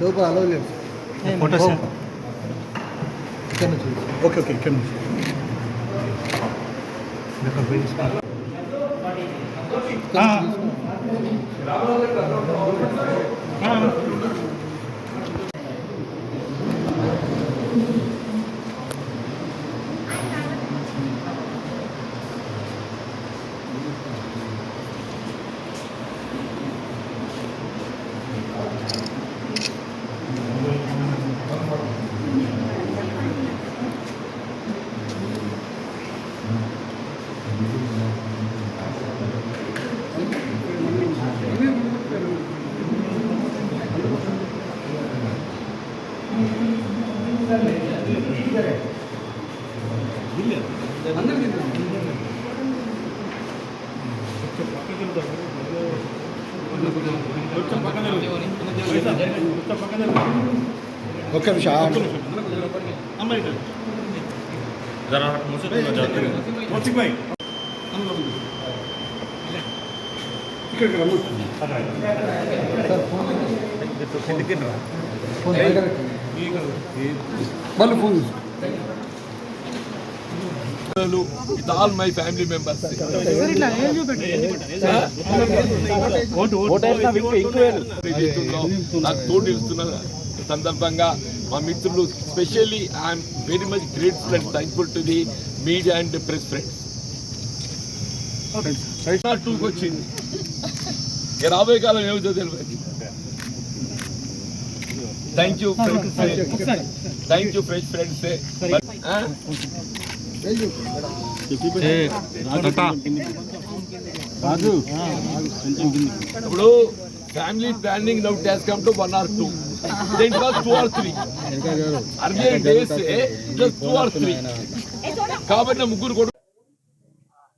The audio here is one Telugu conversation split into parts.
లోపల అలవ్ లేదు. ఫోటోస్ ఓకే ఓకే ఇక్కడ నుంచి. ఆ. ఒక్క నిమిషం జరా ముసిపోయి ఇక్కడికి రమ్మ ఫోన్ ఫోన్ మళ్ళీ ఫోన్ family members. ఏదైతుందో నాకు తోడు ఇస్తున్న సందర్భంగా మా మిత్రులు specially I'm very much grateful and thankful to the media and press friends టూకి వచ్చింది. రాబోయే కాలం ఏమిటో తెలియదు. Thank you thank you friends friends ఇప్పుడు family planning now has come to one or two then was two or three earlier days just two or three కాబట్టి ముగ్గురు కూడా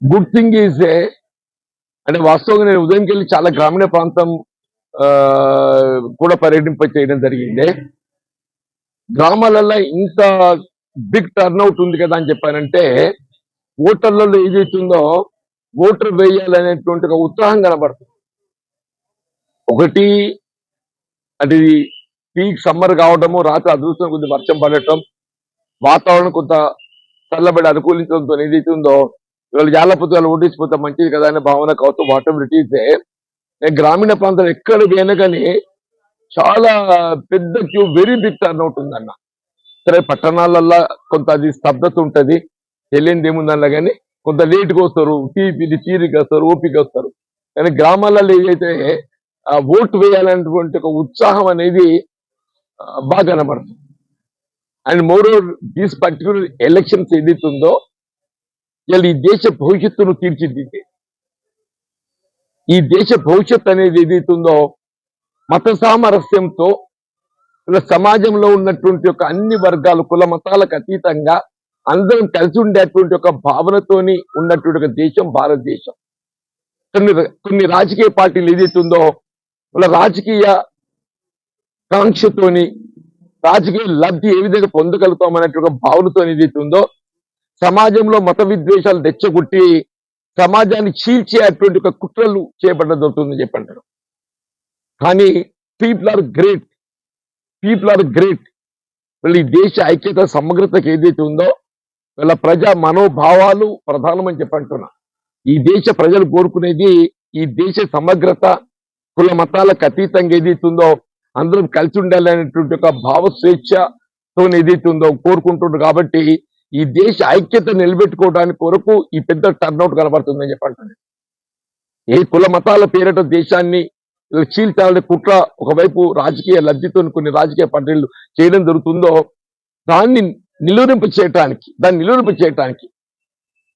గుడ్ థింగ్ ఈజ్ అంటే వాస్తవంగా నేను ఉదయంకి వెళ్ళి చాలా గ్రామీణ ప్రాంతం కూడా పర్యటింప చేయడం జరిగింది. గ్రామాలలో ఇంత బిగ్ టర్న్అవుట్ ఉంది కదా అని చెప్పానంటే ఓటర్లలో ఏదైతుందో ఓటర్ వేయాలనేటువంటి ఒక ఉత్సాహం కనబడుతుంది. ఒకటి అది పీక్ సమ్మర్ కావడము రాత్రి అదృష్టం కొద్ది వర్షం పడటం వాతావరణం కొంత చల్లబడి అనుకూలించడంతో ఏదైతుందో ఇవాళ జాలపతి వాళ్ళు ఓటేసిపోతే మంచిది కదా అనే భావన కావచ్చు వాటర్ ఇట్ ఈస్ గ్రామీణ ప్రాంతం ఎక్కడ పోయినా కానీ చాలా పెద్ద queue very big turn out ఉందన్న. సరే పట్టణాలల్లో కొంత అది స్తబ్దత ఉంటుంది. తెలియంది ఏముందన్న కానీ కొంత లేట్గా వస్తారు తీపిది తీరిక వస్తారు ఓపిక వస్తారు. కానీ గ్రామాలలో ఏదైతే ఓటు వేయాలనేటువంటి ఒక ఉత్సాహం అనేది బాగా కనబడుతుంది. And more these particular elections ఏదైతే ఉందో ఇలా ఈ దేశ భవిష్యత్తును తీర్చిదిద్దే. ఈ దేశ భవిష్యత్ అనేది ఏదైతుందో మత సామరస్యంతో ఇలా సమాజంలో ఉన్నటువంటి ఒక అన్ని వర్గాలు కుల మతాలకు అతీతంగా అందరం కలిసి ఉండేటువంటి ఒక భావనతోని ఉన్నటువంటి ఒక దేశం భారతదేశం. కొన్ని కొన్ని రాజకీయ పార్టీలు ఏదైతుందో ఇలా వాళ్ళ రాజకీయ కాంక్షతోని రాజకీయ లబ్ధి ఏ విధంగా పొందగలుగుతాం అనేటువంటి ఒక భావనతో ఏదైతుందో సమాజంలో మత విద్వేషాలు తెచ్చగొట్టి సమాజాన్ని చీల్చేటువంటి ఒక కుట్రలు చేపట్టడం జరుగుతుందని చెప్పంటారు. కానీ people are great people are great వీళ్ళ ఈ దేశ ఐక్యత సమగ్రతకు ఏదైతే ఉందో వీళ్ళ ప్రజా మనోభావాలు ప్రధానమని చెప్పంటున్నా ఈ దేశ ప్రజలు కోరుకునేది ఈ దేశ సమగ్రత కుల మతాలకు అతీతంగా ఏదైతే ఉందో అందరం కలిసి ఉండాలి అనేటువంటి ఒక భావ స్వేచ్ఛతో ఏదైతే ఉందో కోరుకుంటుండ్రు కాబట్టి ఈ దేశ ఐక్యత నిలబెట్టుకోవడానికి కొరకు ఈ పెద్ద టర్నౌట్ కనబడుతుందని చెప్పండి ఏ కుల మతాల పేరిట దేశాన్ని చీల్చాలని కుట్ర ఒకవైపు రాజకీయ లబ్ధితో కొన్ని రాజకీయ పార్టీలు చేయడం జరుగుతుందో దాన్ని నిలువరింపు చేయటానికి దాన్ని నిలువరింపు చేయటానికి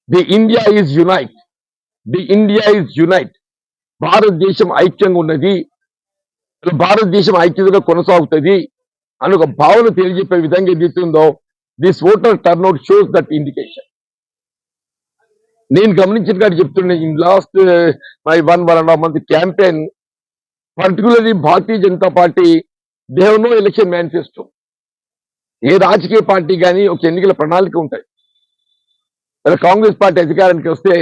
the India is unite the India is unite భారతదేశం ఐక్యంగా ఉన్నది. భారతదేశం ఐక్యతగా కొనసాగుతుంది అని ఒక భావన తెలియజెప్పే విధంగా ఏదైతుందో this voter turnout shows that indication నేను గమనించిన కాదు చెప్తున్నా in last my one one and half month campaign particularly Bharatiya Janata party దేవనో election manifesto ఏ రాజకీయ పార్టీ కానీ ఒక ఎన్నికల ప్రణాళిక ఉంటాయి. మరి కాంగ్రెస్ పార్టీ అధికారానికి వస్తే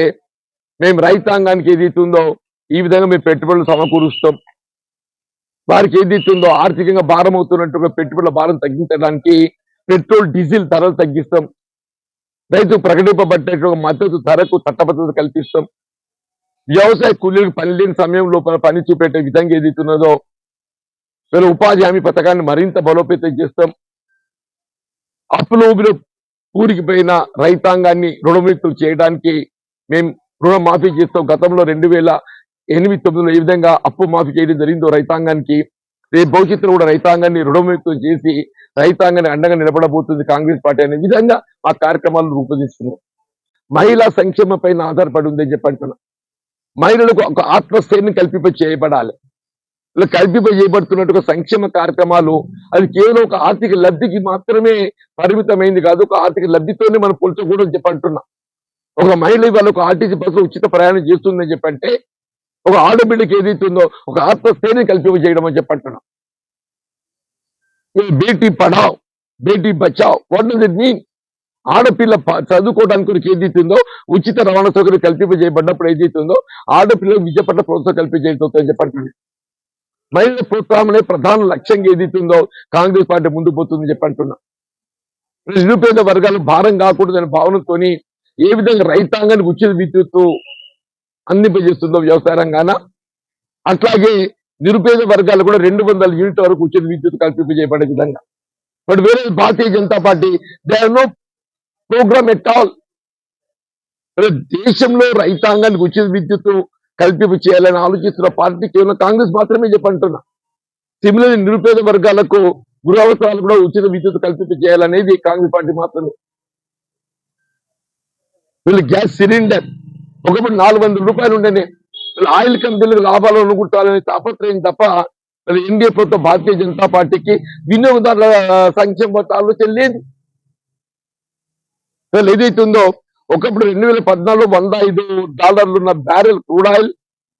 మేము రైతాంగానికి ఏదైతుందో ఈ విధంగా మేము పెట్టుబడులు సమకూరుస్తాం. వారికి ఏది ఇస్తుందో ఆర్థికంగా భారం అవుతున్నట్టుగా పెట్టుబడుల భారం తగ్గించడానికి పెట్రోల్ డీజిల్ ధరలు తగ్గిస్తాం. రైతు ప్రకటింపబడ్డ మద్దతు ధరకు చట్టబద్ధత కల్పిస్తాం. వ్యవసాయ కూలీలకు పని లేని సమయం లోపల పని చూపెట్టే విధంగా ఏదైతున్నదో వీళ్ళ ఉపాధి హామీ పథకాన్ని మరింత బలోపేతం చేస్తాం. అప్పుల ఊబిలో రైతాంగాన్ని రుణముక్తులు చేయడానికి మేము రుణమాఫీ చేస్తాం. గతంలో రెండు వేల ఎనిమిది తొమ్మిదిలో ఏ విధంగా అప్పు మాఫీ చేయడం జరిగిందో రైతాంగానికి రేపు భవిష్యత్తులో కూడా రైతాంగాన్ని రుణముక్తం చేసి రైతాంగాన్ని అండగా నిలబడబోతుంది కాంగ్రెస్ పార్టీ అనే విధంగా ఆ కార్యక్రమాలను రూపొందిస్తున్నాం మహిళా సంక్షేమ పైన ఆధారపడి ఉందని చెప్పంటున్నా మహిళలకు ఒక ఆత్మస్థైర్యం కల్పింప చేయబడాలి. ఇలా కల్పింప చేయబడుతున్నట్టు సంక్షేమ కార్యక్రమాలు అది కేవలం ఒక ఆర్థిక లబ్ధికి మాత్రమే పరిమితమైంది కాదు ఒక ఆర్థిక లబ్ధితోనే మనం పోల్చకూడదు చెప్పంటున్నా ఒక మహిళ ఇవాళ ఒక ఆర్టీసీ బస్సు ఉచిత ప్రయాణం చేస్తుందని చెప్పంటే ఒక ఆడబిడ్డకి ఏదైతుందో ఒక ఆత్మస్థైర్యం కల్పింపజేయడం అని చెప్పంటున్నా Beti Padhao Beti Bachao what does it mean? ఆడపిల్ల చదువుకోవడానికి కొరకు ఏదైతుందో ఉచిత రవాణా సౌకర్యం కల్పింపజేయబడినప్పుడు ఏదైతుందో ఆడపిల్లలకు విద్య పట్ల ప్రోత్సాహం కల్పించేయడం చెప్పంటున్నాను మహిళల ప్రోత్సాహమే ప్రధాన లక్ష్యంగా ఏదైతుందో కాంగ్రెస్ పార్టీ ముందు పోతుందని చెప్పంటున్నా నిరుపేద వర్గాలు భారం కాకూడదనే భావనతోని ఏ విధంగా రైతాంగానికి ఉచిత విద్యుత్తు అందింపజేస్తుందో వ్యవసాయ రంగాన అట్లాగే నిరుపేద వర్గాలు కూడా రెండు వందల యూనిట్ వరకు ఉచిత విద్యుత్ కల్పింపజేయబడే విధంగా. బట్ వేరే Bharatiya Janata party they are no program at all. దేశంలో రైతాంగానికి ఉచిత విద్యుత్ కల్పింపు చేయాలని ఆలోచిస్తున్న పార్టీ కేవలం కాంగ్రెస్ మాత్రమే చెప్పంటున్నా. సిమిలర్ నిరుపేద వర్గాలకు గృహ అవసరాలు కూడా ఉచిత విద్యుత్ కల్పింపు చేయాలనేది కాంగ్రెస్ పార్టీ మాత్రమే. వీళ్ళు గ్యాస్ సిలిండర్ ఒకప్పుడు నాలుగు వందల రూపాయలు ఉండేనే ఆయిల్ కంపెనీలకు లాభాలు అనుకుంటారని తాపత్రయం తప్ప ఎన్డీఏ ప్రభుత్వ భారతీయ జనతా పార్టీకి వినియోగదారుల సంక్షేమ ఆలోచన లేదు ఏదైతే ఏదైతుందో ఒకప్పుడు రెండు వేల పద్నాలుగు వంద ఐదు డాలర్లు ఉన్న barrel crude oil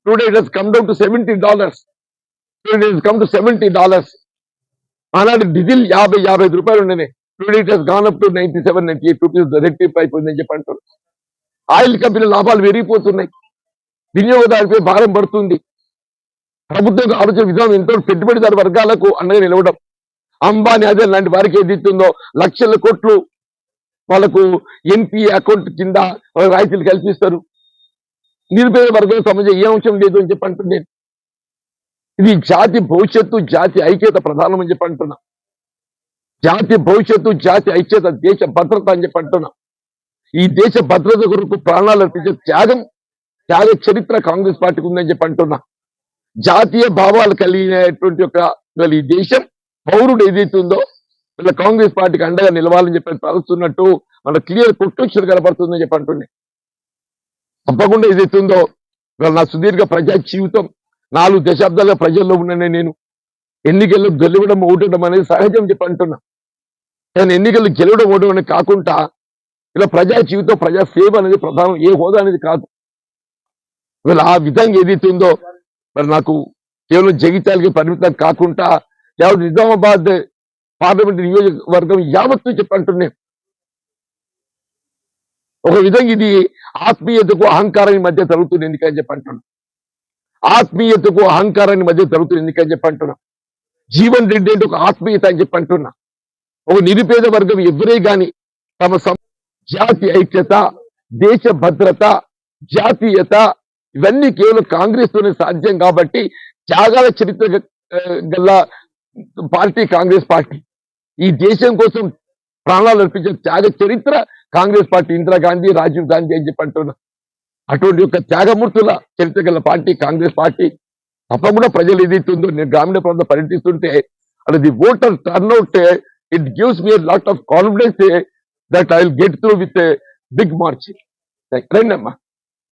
today it has come down to seventy dollars today it come to seventy dollars ఆనాడు డీజిల్ యాభై యాభై ఐదు రూపాయలు ఉండేనే today it has gone up to ninety seven ninety eight rupees రెట్టింపు అయిపోయిందని చెప్పి అంటారు. ఆయిల్ కంపెనీ లాభాలు పెరిగిపోతున్నాయి. వినియోగదారుపై భారం పడుతుంది. ప్రభుత్వం ఆలోచన విధానం ఎంతో పెట్టుబడిదారు వర్గాలకు అండగా నిలవడం. అంబానీ అదే లాంటి వారికి ఏది ఇస్తుందో లక్షల కోట్లు వాళ్ళకు ఎన్పి అకౌంట్ కింద రాయితీలు కల్పిస్తారు. నిరుపేద వర్గం సంబంధించి ఏ అంశం లేదు అని చెప్పి అంటున్నాను ఇది జాతి భవిష్యత్తు జాతి ఐక్యత ప్రధానం అని చెప్పి అంటున్నా. జాతి భవిష్యత్తు జాతి ఐక్యత దేశ భద్రత అని చెప్పి అంటున్నా. ఈ దేశ భద్రత కొరకు ప్రాణాలు అర్పించే త్యాగం త్యాగ చరిత్ర కాంగ్రెస్ పార్టీకి ఉందని చెప్పి అంటున్నా. జాతీయ భావాలు కలిగినటువంటి ఒక ఈ దేశం పౌరుడు ఏదైతే ఉందో వీళ్ళ కాంగ్రెస్ పార్టీకి అండగా నిలవాలని చెప్పి తలుస్తున్నట్టు మన క్లియర్ కొట్టుక్షలు కనపడుతుందని చెప్పి అంటుండే తప్పకుండా ఏదైతే ఉందో ఇవాళ నా సుదీర్ఘ ప్రజా జీవితం నాలుగు దశాబ్దాలుగా ప్రజల్లో ఉన్నానే నేను. ఎన్నికల్లో గెలవడం ఓటడం అనేది సహజం చెప్పి అంటున్నా. నేను ఎన్నికల్లో గెలవడం ఓటడం అనేది కాకుండా ఇలా ప్రజా జీవితం ప్రజా సేవ అనేది ప్రధానం. ఏ హోదా అనేది కాదు. ఇవాళ ఆ విధంగా ఏదైతే ఉందో మరి నాకు కేవలం జగిత్యాలకి పరిమితం కాకుండా యావత్ నిజామాబాద్ పార్లమెంట్ నియోజకవర్గం యావత్తు చెప్పంటున్నాను ఒక విధంగా ఇది ఆత్మీయతకు అహంకారాన్ని మధ్య జరుగుతుంది ఎందుకని చెప్పి ఆత్మీయతకు అహంకారాన్ని మధ్య జరుగుతుంది ఎందుకని చెప్పంటున్నా జీవన్ రెడ్డి అంటే ఒక ఆత్మీయత అని చెప్పంటున్నా ఒక నిరుపేద వర్గం ఎవరే గాని తమ జాతి ఐక్యత దేశ భద్రత జాతీయత ఇవన్నీ కేవలం కాంగ్రెస్ తోనే సాధ్యం కాబట్టి త్యాగాల చరిత్ర గల పార్టీ కాంగ్రెస్ పార్టీ. ఈ దేశం కోసం ప్రాణాలు అర్పించిన త్యాగ చరిత్ర కాంగ్రెస్ పార్టీ ఇందిరాగాంధీ రాజీవ్ గాంధీ అని చెప్పి అటువంటి యొక్క త్యాగమూర్తుల చరిత్ర గల పార్టీ కాంగ్రెస్ పార్టీ. తప్పకుండా ప్రజలు ఏదైతుందో నేను గ్రామీణ ప్రాంతం పర్యటిస్తుంటే అది the voter turnout it gives me lot of confidence that I'll get through with a big margin. Right, right,